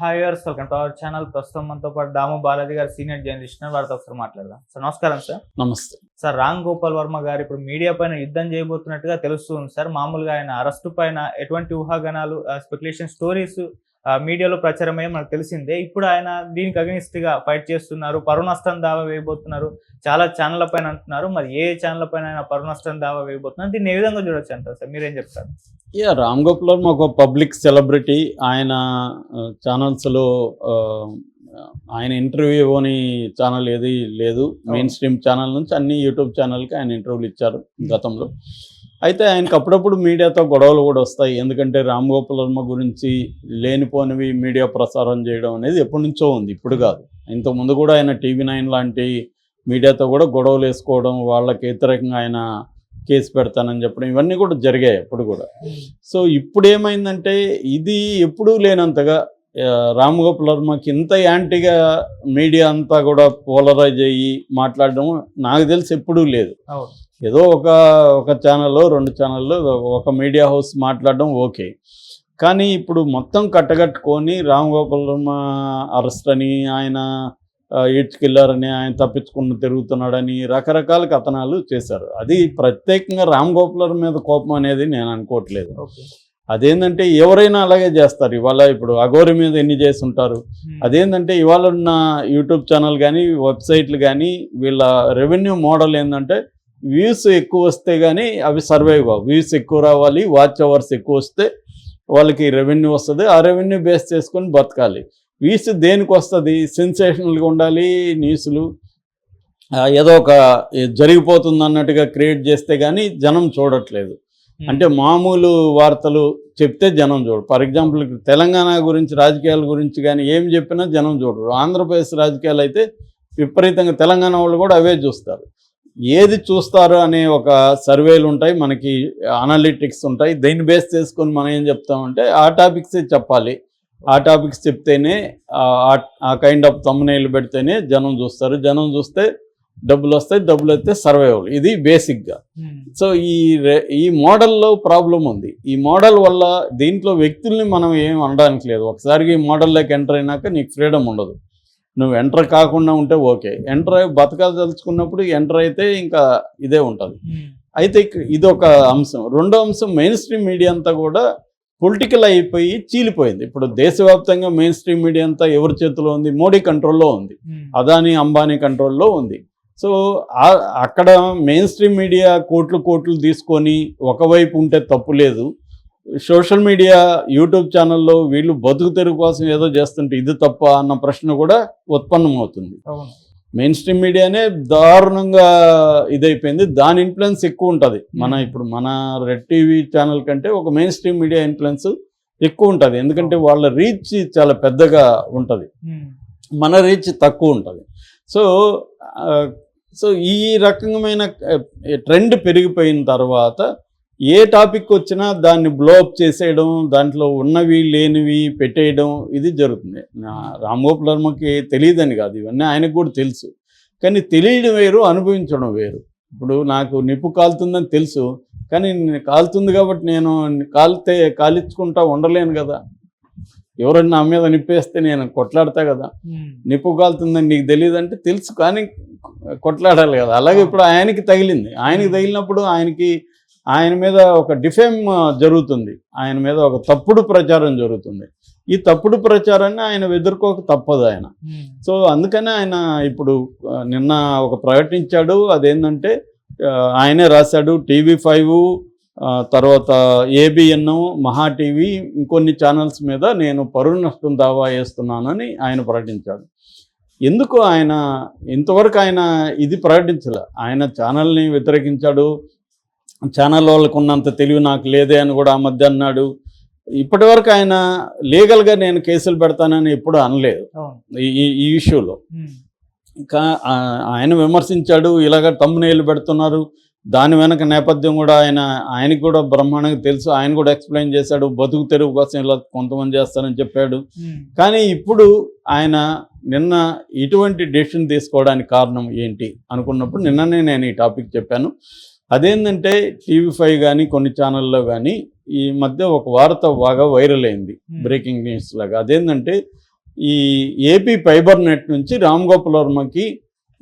Hi వర్స్ welcome to our channel ప్రస్తుతం మనతో పాటు దాము బాలాజీ గారు సీనియర్ జర్నలిస్ట్. వారితో ఒకసారి మాట్లాడదాం. సార్ నమస్కారం సార్. నమస్తే. సార్ రామ్ గోపాల్ వర్మ గారు ఇప్పుడు మీడియా పైన యుద్ధం చేయబోతున్నట్టుగా తెలుస్తుంది సార్. మామూలుగా ఆయన అరెస్టు పైన ఎటువంటి ఊహాగానాలు స్పెక్యులేషన్ స్టోరీస్ మీడియాలో ప్రచారమయ్యే మనకు తెలిసిందే. ఇప్పుడు ఆయన దీనికి అగనిస్ట్గా ఫైట్ చేస్తున్నారు పరువు నష్టం దావా వేయబోతున్నారు చాలా ఛానళ్ళ పైన అంటున్నారు. మరి ఏ ఛానల్ పైన ఆయన పరువు నష్టం దావా వేయబోతున్నారు? దీన్ని ఏ విధంగా చూడొచ్చు అంటారు సార్? మీరేం చెప్తారు? యా రామ్ గోపాల్ వర్మ ఒక పబ్లిక్ సెలబ్రిటీ. ఆయన ఛానల్స్లో ఆయన ఇంటర్వ్యూ ఇవ్వని ఛానల్ ఏది లేదు. మెయిన్ స్ట్రీమ్ ఛానల్ నుంచి అన్ని యూట్యూబ్ ఛానల్కి ఆయన ఇంటర్వ్యూలు ఇచ్చారు గతంలో. అయితే ఆయనకు అప్పుడప్పుడు మీడియాతో గొడవలు కూడా వస్తాయి. ఎందుకంటే రామ్ గోపాల్ వర్మ గురించి లేనిపోనివి మీడియా ప్రసారం చేయడం అనేది ఎప్పటి నుంచో ఉంది. ఇప్పుడు కాదు. ఇంతకుముందు కూడా ఆయన టీవీ నైన్ లాంటి మీడియాతో కూడా గొడవలు వేసుకోవడం వాళ్ళకి వ్యతిరేకంగా ఆయన కేసు పెడతానని చెప్పడం ఇవన్నీ కూడా జరిగాయి అప్పుడు కూడా. సో ఇప్పుడు ఏమైందంటే ఇది ఎప్పుడూ లేనంతగా రామ్ గోపాల్ వర్మకి ఇంత యాంటీగా మీడియా అంతా కూడా పోలరైజ్ అయ్యి మాట్లాడడం నాకు తెలిసి ఎప్పుడూ లేదు. ఏదో ఒక ఒక ఛానల్లో రెండు ఛానల్లో ఒక మీడియా హౌస్ మాట్లాడడం ఓకే. కానీ ఇప్పుడు మొత్తం కట్టగట్టుకొని రామ్ గోపాల్ వర్మ అరెస్ట్ అని ఆయన అని ఆయన తప్పించుకుని తిరుగుతున్నాడని రకరకాల కథనాలు చేశారు. అది ప్రత్యేకంగా రామ్ గోపాల్ మీద కోపం అనేది నేను అనుకోవట్లేదు. అదేంటంటే ఎవరైనా అలాగే చేస్తారు. ఇవాళ ఇప్పుడు అఘోరి మీద ఎన్ని చేసి ఉంటారు? అదేంటంటే ఇవాళ ఉన్న యూట్యూబ్ ఛానల్ కానీ వెబ్సైట్లు కానీ వీళ్ళ రెవెన్యూ మోడల్ ఏంటంటే వ్యూస్ ఎక్కువ వస్తే కానీ అవి సర్వైవ్ కావు. వ్యూస్ ఎక్కువ రావాలి వాచ్ అవర్స్ ఎక్కువ వస్తే వాళ్ళకి రెవెన్యూ వస్తుంది. ఆ రెవెన్యూ బేస్ చేసుకొని బతకాలి. వ్యూస్ దేనికి వస్తుంది? సెన్సేషనల్గా ఉండాలి న్యూస్లు ఏదో ఒక జరిగిపోతుంది అన్నట్టుగా క్రియేట్ చేస్తే కానీ జనం చూడట్లేదు. అంటే మామూలు వార్తలు చెప్తే జనం చూడరు. ఫర్ ఎగ్జాంపుల్ తెలంగాణ గురించి రాజకీయాల గురించి కానీ ఏం చెప్పినా జనం చూడరు. ఆంధ్రప్రదేశ్ రాజకీయాలు అయితే విపరీతంగా తెలంగాణ వాళ్ళు కూడా అవే చూస్తారు. ఏది చూస్తారు అనే ఒక సర్వేలు ఉంటాయి మనకి అనాలిటిక్స్ ఉంటాయి. దీన్ని బేస్ చేసుకొని మనం ఏం చెప్తామంటే ఆ టాపిక్సే చెప్పాలి. ఆ టాపిక్స్ చెప్తేనే ఆ- కైండ్ ఆఫ్ తమ్మునేలు పెడితేనే జనం చూస్తారు. జనం చూస్తే డబ్బులు వస్తాయి డబ్బులు వస్తే సర్వైవల్ ఇది బేసిక్గా సో ఈ రె- ఈ మోడల్లో ప్రాబ్లం ఉంది. ఈ మోడల్ వల్ల దీంట్లో వ్యక్తుల్ని మనం ఏం అనడానికి లేదు. ఒకసారికి ఈ మోడల్లోకి ఎంటర్ అయినాక నీకు ఫ్రీడమ్ ఉండదు. నువ్వు ఎంటర్ కాకుండా ఉంటే ఓకే. ఎంటర్ అయి బతకాల్చుకున్నప్పుడు ఎంటర్ అయితే ఇంకా ఇదే ఉంటుంది. అయితే ఇక- ఇది ఒక అంశం. రెండో అంశం మెయిన్ స్ట్రీమ్ మీడియా అంతా కూడా పొలిటికల్ అయిపోయి చీలిపోయింది. ఇప్పుడు దేశవ్యాప్తంగా మెయిన్ స్ట్రీమ్ మీడియా అంతా ఎవరి చేతిలో ఉంది? మోడీ కంట్రోల్లో ఉంది. అదానీ అంబానీ కంట్రోల్లో ఉంది. సో అక్కడ మెయిన్ స్ట్రీమ్ మీడియా కోట్లు కోట్లు తీసుకొని ఒకవైపు ఉంటే తప్పు లేదు. సోషల్ మీడియా యూట్యూబ్ ఛానల్లో వీళ్ళు బతుకు తెరుగు కోసం ఏదో చేస్తుంటే ఇది తప్ప అన్న ప్రశ్న కూడా ఉత్పన్నమవుతుంది. మెయిన్ స్ట్రీమ్ మీడియానే దారుణంగా ఇదైపోయింది. దాని ఇన్ఫ్లుయెన్స్ ఎక్కువ ఉంటుంది. మన ఇప్పుడు మన రెడ్ టీవీ ఛానల్ కంటే ఒక మెయిన్ స్ట్రీమ్ మీడియా ఇన్ఫ్లుయెన్స్ ఎక్కువ ఉంటుంది. ఎందుకంటే వాళ్ళ రీచ్ చాలా పెద్దగా ఉంటుంది. మన రీచ్ తక్కువ ఉంటుంది. సో సో ఈ రకమైన ట్రెండ్ పెరిగిపోయిన తర్వాత ఏ టాపిక్ వచ్చినా దాన్ని బ్లోఅప్ చేసేయడం దాంట్లో ఉన్నవి లేనివి పెట్టేయడం ఇది జరుగుతుంది. నా రామ్ గోపాల్ వర్మకి తెలియదని కాదు ఇవన్నీ ఆయనకు కూడా తెలుసు. కానీ తెలియడం వేరు అనుభవించడం వేరు. ఇప్పుడు నాకు నిప్పు కాలుతుందని తెలుసు కానీ కాలుతుంది కాబట్టి నేను కాలితే కాలించుకుంటా ఉండలేను కదా. ఎవరైనా నా మీద నిప్పేస్తే నేను కొట్లాడతా కదా. నిప్పు కాలుతుందని నీకు తెలియదు అంటే తెలుసు కానీ కొట్లాడాలి కదా. అలాగే ఇప్పుడు ఆయనకి తగిలింది. ఆయనకి తగిలినప్పుడు ఆయనకి ఆయన మీద ఒక డిఫేమ్ జరుగుతుంది. ఆయన మీద ఒక తప్పుడు ప్రచారం జరుగుతుంది. ఈ తప్పుడు ప్రచారాన్ని ఆయన ఎదుర్కోక తప్పదు ఆయన. సో అందుకనే ఆయన ఇప్పుడు నిన్న ఒక ప్రకటించాడు అదేంటంటే ఆయనే రాశాడు. టీవీ ఫైవ్ తర్వాత ఏబిఎన్ మహా టీవీ ఇంకొన్ని ఛానల్స్ మీద నేను పరువు నష్టం దావా వేస్తున్నానని ఆయన ప్రకటించాడు. ఎందుకు ఆయన ఇంతవరకు ఆయన ఇది ప్రకటించలే. ఆయన ఛానల్ని వ్యతిరేకించాడు. ఛానల్ వాళ్ళకు ఉన్నంత తెలివి నాకు లేదే అని కూడా ఆ మధ్య అన్నాడు. ఇప్పటివరకు ఆయన లీగల్గా నేను కేసులు పెడతానని ఎప్పుడు అనలేదు. ఈ ఈ- ఇష్యూలో. ఇంకా ఆయన విమర్శించాడు ఇలాగ తమ్మునేళ్ళు పెడుతున్నారు. దాని వెనక నేపథ్యం కూడా ఆయన ఆయనకు కూడా బ్రహ్మాండంగా తెలుసు. ఆయన కూడా ఎక్స్ప్లెయిన్ చేశాడు బతుకు తెరువు కోసం ఇలా కొంతమంది చేస్తారని చెప్పాడు. కానీ ఇప్పుడు ఆయన నిన్న ఇటువంటి డెసిషన్ తీసుకోవడానికి కారణం ఏంటి అనుకున్నప్పుడు నిన్ననే నేను ఈ టాపిక్ చెప్పాను. అదేంటంటే టీవీ ఫైవ్ కానీ కొన్ని ఛానల్లో కానీ ఈ మధ్య ఒక వార్త బాగా వైరల్ అయింది బ్రేకింగ్ న్యూస్ లాగా. అదేంటంటే ఈ ఏపీ ఫైబర్ నెట్ నుంచి రామ్ గోపాల్ వర్మకి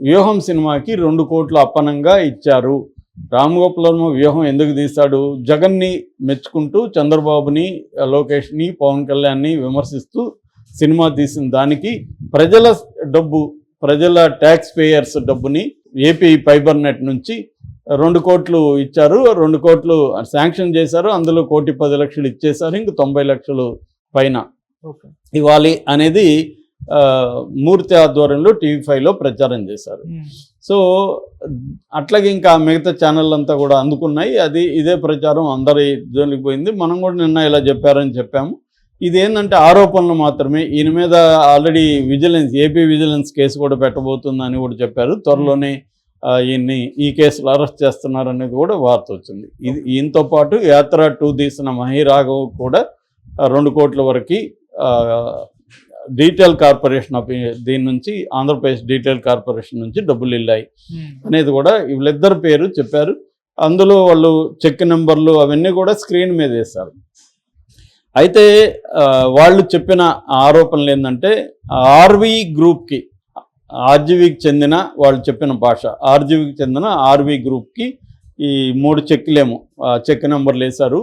వ్యూహం సినిమాకి రెండు కోట్ల అప్పనంగా ఇచ్చారు. రామ్ గోపాల్ వర్మ వ్యూహం ఎందుకు తీశాడు? జగన్ని మెచ్చుకుంటూ చంద్రబాబుని లోకేష్ని పవన్ కళ్యాణ్ని విమర్శిస్తూ సినిమా తీసిన దానికి ప్రజల డబ్బు ప్రజల ట్యాక్స్ పేయర్స్ డబ్బుని ఏపీ ఫైబర్ నెట్ నుంచి రెండు కోట్లు ఇచ్చారు రెండు కోట్లు శాంక్షన్ చేశారు అందులో కోటి పది లక్షలు ఇచ్చేశారు ఇంక తొంభై లక్షలు పైన. ఇవ్వాలి అనేది మూర్తి ఆధ్వర్యంలో టీవీ ఫైవ్లో ప్రచారం చేశారు. సో అట్లాగే ఇంకా మిగతా ఛానల్ అంతా కూడా అందుకున్నాయి. అది ఇదే ప్రచారం అందరి జోలికి పోయింది. మనం కూడా నిన్న ఇలా చెప్పారని చెప్పాము. ఇది ఏంటంటే ఆరోపణలు మాత్రమే. ఈయన మీద already vigilance AP vigilance case కూడా పెట్టబోతుందని కూడా చెప్పారు. త్వరలోనే ఈయన్ని ఈ కేసులో అరెస్ట్ చేస్తున్నారు అనేది కూడా వార్త వచ్చింది. ఇది ఈయనతో పాటు యాత్ర టూ తీసిన మహిరాఘవ్ కూడా రెండు కోట్ల వరకు డీటెయిల్ కార్పొరేషన్ ఆఫ్ దీని నుంచి ఆంధ్రప్రదేశ్ డీటెయిల్ కార్పొరేషన్ నుంచి డబ్బులు వెళ్ళాయి. అనేది కూడా వీళ్ళిద్దరు పేరు చెప్పారు. అందులో వాళ్ళు చెక్ నెంబర్లు అవన్నీ కూడా స్క్రీన్ మీద వేశారు. అయితే వాళ్ళు చెప్పిన ఆరోపణలు ఏంటంటే ఆర్వి గ్రూప్కి ఆర్జీవీకి చెందిన వాళ్ళు చెప్పిన భాష. ఆర్జీవీకి చెందిన ఆర్వి గ్రూప్కి ఈ మూడు చెక్కులేమో. ఆ చెక్ నెంబర్లు వేశారు.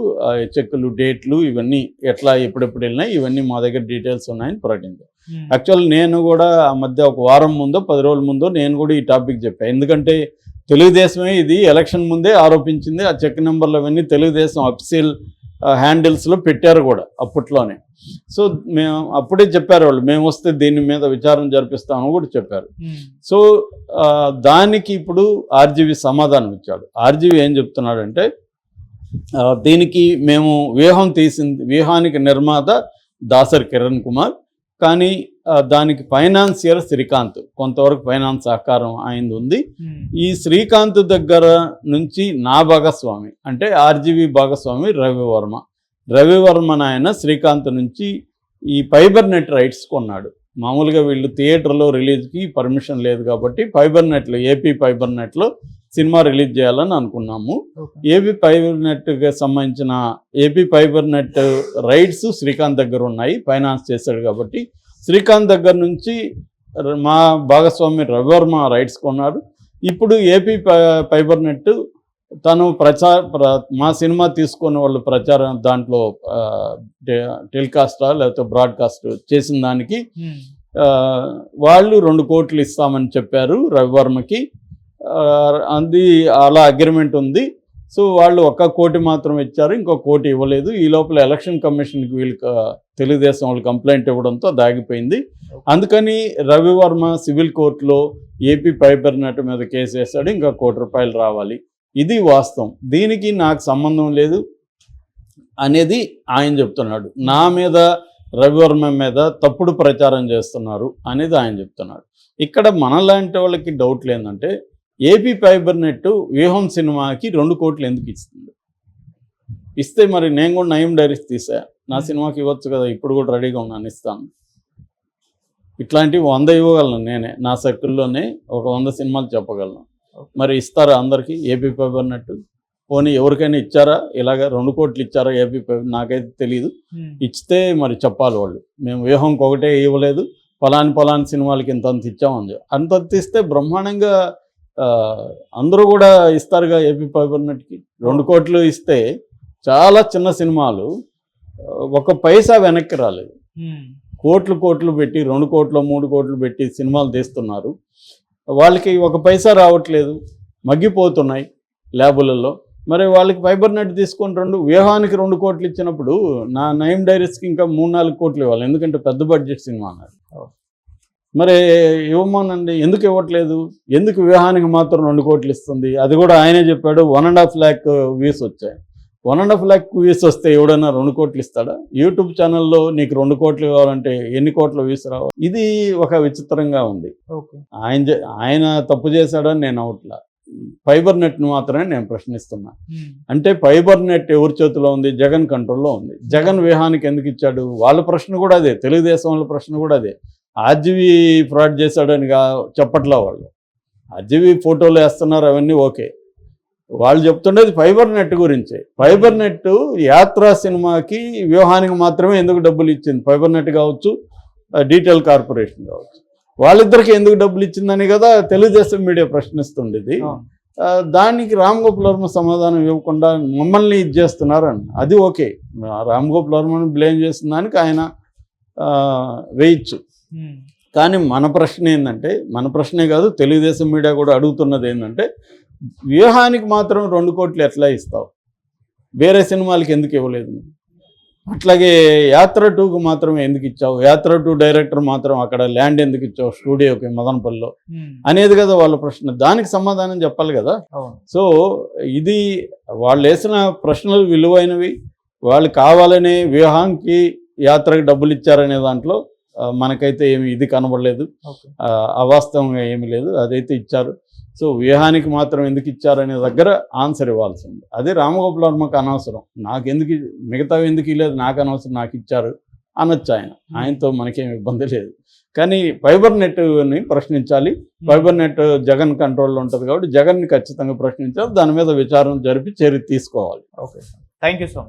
చెక్కులు డేట్లు ఇవన్నీ ఎట్లా ఎప్పుడెప్పుడు వెళ్ళినాయి ఇవన్నీ మా దగ్గర డీటెయిల్స్ ఉన్నాయని ప్రకటించారు. యాక్చువల్ నేను కూడా ఆ మధ్య ఒక వారం ముందో పది రోజుల ముందో నేను కూడా ఈ టాపిక్ చెప్పాను ఎందుకంటే తెలుగుదేశమే ఇది ఎలక్షన్ ముందే ఆరోపించింది. ఆ చెక్ నెంబర్లు అవన్నీ తెలుగుదేశం అఫీషియల్ హ్యాండిల్స్లో పెట్టారు కూడా అప్పట్లోనే. సో మేము అప్పుడే చెప్పారు వాళ్ళు మేము వస్తే దీని మీద విచారణ జరిపిస్తామని కూడా చెప్పారు. సో ఆ, దానికి ఇప్పుడు ఆర్జీవి సమాధానం ఇచ్చాడు. ఆర్జీవి ఏం చెప్తున్నాడంటే దీనికి మేము వ్యూహం తీసింది వ్యూహానికి నిర్మాత దాసరి కిరణ్ కుమార్ కానీ దానికి ఫైనాన్సియర్ శ్రీకాంత్ కొంతవరకు ఫైనాన్స్ సహకారం ఆయనది ఉంది. ఈ శ్రీకాంత్ దగ్గర నుంచి నా భాగస్వామి అంటే ఆర్జీవి భాగస్వామి రవివర్మ. రవివర్మ నాయన శ్రీకాంత్ నుంచి ఈ ఫైబర్ నెట్ రైట్స్ కొన్నాడు. మామూలుగా వీళ్ళు థియేటర్లో రిలీజ్కి పర్మిషన్ లేదు కాబట్టి ఫైబర్ నెట్లో ఏపీ ఫైబర్ నెట్లో సినిమా రిలీజ్ చేయాలని అనుకున్నాము. ఏపీ ఫైబర్ నెట్కి సంబంధించిన AP fibre net rights Srikanth దగ్గర ఉన్నాయి ఫైనాన్స్ చేశాడు కాబట్టి శ్రీకాంత్ దగ్గర నుంచి మా భాగస్వామి రవివర్మ రైట్స్ కొన్నాడు. ఇప్పుడు ఏపీ ఫైబర్ నెట్ తను ప్రచార ప్ర మా సినిమా తీసుకున్న వాళ్ళు ప్రచారం దాంట్లో టెలికాస్టా లేకపోతే బ్రాడ్కాస్ట్ చేసిన దానికి వాళ్ళు రెండు కోట్లు ఇస్తామని చెప్పారు రవివర్మకి. అది అలా అగ్రిమెంట్ ఉంది. సో వాళ్ళు ఒక్క కోటి మాత్రం ఇచ్చారు ఇంకో కోటి ఇవ్వలేదు. ఈ లోపల ఎలక్షన్ కమిషన్కి వీళ్ళకి ఆ, తెలుగుదేశం వాళ్ళు కంప్లైంట్ ఇవ్వడంతో దాగిపోయింది. అందుకని రవివర్మ సివిల్ కోర్టులో ఏపీ ఫైబర్ నెట్ మీద కేసు వేశాడు ఇంకా కోటి రూపాయలు రావాలి. ఇది వాస్తవం. దీనికి నాకు సంబంధం లేదు అనేది ఆయన చెప్తున్నాడు. నా మీద రవివర్మ మీద తప్పుడు ప్రచారం చేస్తున్నారు అనేది ఆయన చెప్తున్నాడు. ఇక్కడ మనలాంటి వాళ్ళకి డౌట్లు ఏంటంటే ఏపీ ఫైబర్ నెట్ వ్యూహం సినిమాకి రెండు కోట్లు ఎందుకు ఇస్తుంది? ఇస్తే మరి నేను కూడా నయం డైరీస్ తీసా. నా సినిమాకి ఇవ్వచ్చు కదా ఇప్పుడు కూడా రెడీగా ఉన్నాను ఇస్తాను. ఇట్లాంటివి వంద ఇవ్వగలను నేనే. నా సర్కిల్లోనే ఒక వంద సినిమాలు చెప్పగలను. మరి ఇస్తారా అందరికీ ఏపీ ఫైబర్ నెట్? పోనీ ఎవరికైనా ఇచ్చారా? ఇలాగ రెండు కోట్లు ఇచ్చారా ఏపీ ఫైబర్? నాకైతే తెలియదు ఇచ్చితే మరి చెప్పాలి వాళ్ళు. మేము వ్యూహంకి ఒకటే ఇవ్వలేదు. పలాని పలాని సినిమాలకి ఇంత అంత ఇచ్చామని. అంత ఇస్తే బ్రహ్మాండంగా అందరూ కూడా ఇస్తారుగా ఏపీ ఫైబర్ నెట్కి రెండు కోట్లు ఇస్తే చాలా చిన్న సినిమాలు ఒక పైసా వెనక్కి రాలేదు. కోట్లు కోట్లు పెట్టి రెండు కోట్లు మూడు కోట్లు పెట్టి సినిమాలు తీస్తున్నారు. వాళ్ళకి ఒక పైసా రావట్లేదు. మగ్గిపోతున్నాయి ల్యాబులలో. మరి వాళ్ళకి ఫైబర్ నెట్ తీసుకొని రెండు వ్యూహానికి రెండు కోట్లు ఇచ్చినప్పుడు నా నయం డైరీస్కి ఇంకా మూడు నాలుగు కోట్లు ఇవ్వాలి. ఎందుకంటే పెద్ద బడ్జెట్ సినిమా అన్నారు. మరి ఇవ్వమనండి. ఎందుకు ఇవ్వట్లేదు? ఎందుకు వ్యూహానికి మాత్రం రెండు కోట్లు ఇస్తుంది? అది కూడా ఆయనే చెప్పాడు. One and half lakh views వచ్చాయి. One and half lakh views వస్తే ఎవడైనా రెండు కోట్లు ఇస్తాడా? యూట్యూబ్ ఛానల్లో నీకు రెండు కోట్లు ఇవ్వాలంటే ఎన్ని కోట్ల వ్యూస్ రావాలి? ఇది ఒక విచిత్రంగా ఉంది. ఆయన ఆయన తప్పు చేశాడని నేను అవట్లా ఫైబర్ నెట్ను మాత్రమే నేను ప్రశ్నిస్తున్నా. అంటే ఫైబర్ నెట్ ఎవరి చేతిలో ఉంది? జగన్ కంట్రోల్లో ఉంది. జగన్ వ్యూహానికి ఎందుకు ఇచ్చాడు? వాళ్ళ ప్రశ్న కూడా అదే. తెలుగుదేశం వాళ్ళ ప్రశ్న కూడా అదే. ఆర్జీవి ఫ్రాడ్ చేశాడని కా చెప్పట్లా వాళ్ళు. ఆర్జీవి ఫోటోలు వేస్తున్నారు అవన్నీ ఓకే. వాళ్ళు చెప్తుండేది ఫైబర్ నెట్ గురించే. ఫైబర్ నెట్ యాత్ర సినిమాకి వ్యూహానికి మాత్రమే ఎందుకు డబ్బులు ఇచ్చింది? ఫైబర్ నెట్ కావచ్చు డీటెయిల్ కార్పొరేషన్ కావచ్చు. వాళ్ళిద్దరికి ఎందుకు డబ్బులు ఇచ్చిందని కదా తెలుగుదేశం మీడియా ప్రశ్నిస్తుండేది. దానికి రామ్ గోపాల్ వర్మ సమాధానం ఇవ్వకుండా మమ్మల్ని ఇది చేస్తున్నారని. అది ఓకే. రామ్ గోపాల్ వర్మని బ్లేమ్ చేసిన దానికి ఆయన వేయచ్చు. కానీ మన ప్రశ్న ఏంటంటే మన ప్రశ్నే కాదు తెలుగుదేశం మీడియా కూడా అడుగుతున్నది ఏంటంటే వ్యూహానికి మాత్రం రెండు కోట్లు ఎట్లా ఇస్తావు? వేరే సినిమాలకి ఎందుకు ఇవ్వలేదు? అట్లాగే యాత్ర టూకు మాత్రం ఎందుకు ఇచ్చావు? యాత్ర టూ డైరెక్టర్ మాత్రం అక్కడ ల్యాండ్ ఎందుకు ఇచ్చావు స్టూడియోకి మదనపల్లిలో? అనేది కదా వాళ్ళ ప్రశ్న. దానికి సమాధానం చెప్పాలి కదా? సో ఇది వాళ్ళు వేసిన ప్రశ్నలు విలువైనవి. వాళ్ళు కావాలనే వ్యూహానికి యాత్రకు డబ్బులు ఇచ్చారనే దాంట్లో మనకైతే ఏమి ఇది కనబడలేదు. అవాస్తవంగా ఏమీ లేదు. అదైతే ఇచ్చారు. సో వ్యూహానికి మాత్రం ఎందుకు ఇచ్చారనే దగ్గర ఆన్సర్ ఇవ్వాల్సి ఉంది అదే రామగోపాల్ వర్మకు అనవసరం. నాకు ఎందుకు ఇ- మిగతావి ఎందుకు ఇవ్వలేదు నాకు అనవసరం నాకు ఇచ్చారు అనొచ్చు ఆయన. ఆయనతో మనకేం ఇబ్బంది లేదు. కానీ ఫైబర్ నెట్ని ప్రశ్నించాలి. ఫైబర్ నెట్ జగన్ కంట్రోల్లో ఉంటుంది కాబట్టి జగన్ని ఖచ్చితంగా ప్రశ్నించాలి. దాని మీద విచారణ జరిపి చర్య తీసుకోవాలి. Okay. Thank you so much.